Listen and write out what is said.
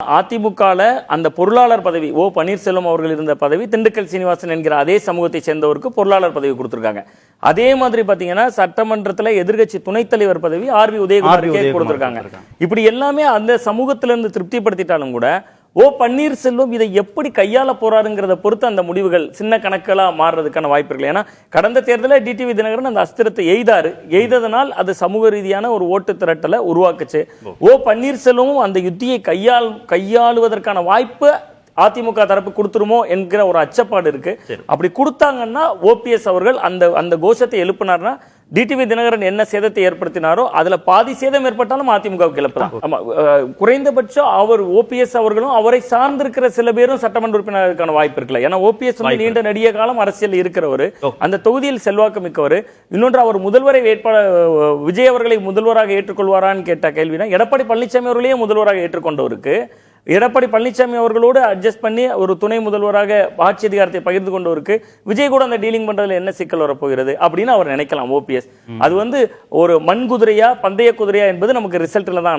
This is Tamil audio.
அதிமுகல அந்த பொருளாளர் பதவி ஓ பன்னீர்செல்வம் அவர்கள் இருந்த பதவி திண்டுக்கல் சீனிவாசன் என்கிற அதே சமூகத்தை சேர்ந்தவருக்கு பொருளாளர் பதவி கொடுத்திருக்காங்க அதே மாதிரி பாத்தீங்கன்னா சட்டமன்றத்துல எதிர்க்கட்சி துணைத் தலைவர் பதவி ஆர் வி உதயகுமார் கொடுத்திருக்காங்க. இப்படி எல்லாமே அந்த சமூகத்தில இருந்து திருப்திப்படுத்திட்டாலும் கூட ஓ பன்னீர்செல்வம் இதை எப்படி கையாள போறாருங்கிறத பொறுத்து அந்த முடிவுகள் சின்ன கணக்குகளா மாறுறதுக்கான வாய்ப்பு இருக்கு ஏன்னா கடந்த தேர்தலில் டிடிவி தினகரன் அந்த அஸ்திரத்தை எய்தாரு. எய்ததனால் அது சமூக ரீதியான ஒரு ஓட்டு திரட்டலை உருவாக்குச்சு. ஓ. பன்னீர்செல்வமும் அந்த யுத்தியை கையாள் கையாளுவதற்கான வாய்ப்பு அதிமுக தரப்பு கொடுத்துருமோ என்கிற ஒரு அச்சப்பாடு இருக்கு. அப்படி கொடுத்தாங்கன்னா ஓபிஎஸ் அவர்கள் அந்த அந்த கோஷத்தை எழுப்பினார்னா டிடிவி தினகரன் என்ன சேதத்தை ஏற்படுத்தினாரோ அதுல பாதி சேதம் ஏற்பட்டாலும் அதிமுகவுக்கு இழப்பு தான் ஆமா குறைந்தபட்சம் அவர் ஓபிஎஸ் அவர்களும் அவரை சார்ந்திருக்கிற சில பேரும் சட்டமன்ற உறுப்பினருக்கான வாய்ப்பு இருக்குல்ல ஏன்னா ஓபிஎஸ் வந்து நீண்ட நெடிய காலம் அரசியல் இருக்கிறவர். அந்த தொகுதியில் செல்வாக்கு மிக்கவர். இன்னொன்று அவர் முதல்வரை வேட்பாளர் விஜய் அவர்களை முதல்வராக ஏற்றுக்கொள்வாரான்னு கேட்ட கேள்வினா எடப்பாடி பழனிசாமி அவர்களையே முதல்வராக ஏற்றுக்கொண்டவருக்கு. எடப்பாடி பழனிசாமி அவர்களோடு அட்ஜஸ்ட் பண்ணி ஒரு துணை முதல்வராக ஆட்சி அதிகாரத்தை பகிர்ந்து கொண்டவருக்கு விஜய் கூட அந்த டீலிங் பண்றதுல என்ன சிக்கல் வரப்போகிறது அப்படின்னு அவர் நினைக்கலாம் ஓபிஎஸ் அது வந்து ஒரு மண் குதிரையா பந்தய குதிரையா என்பது நமக்கு ரிசல்ட்ல தான்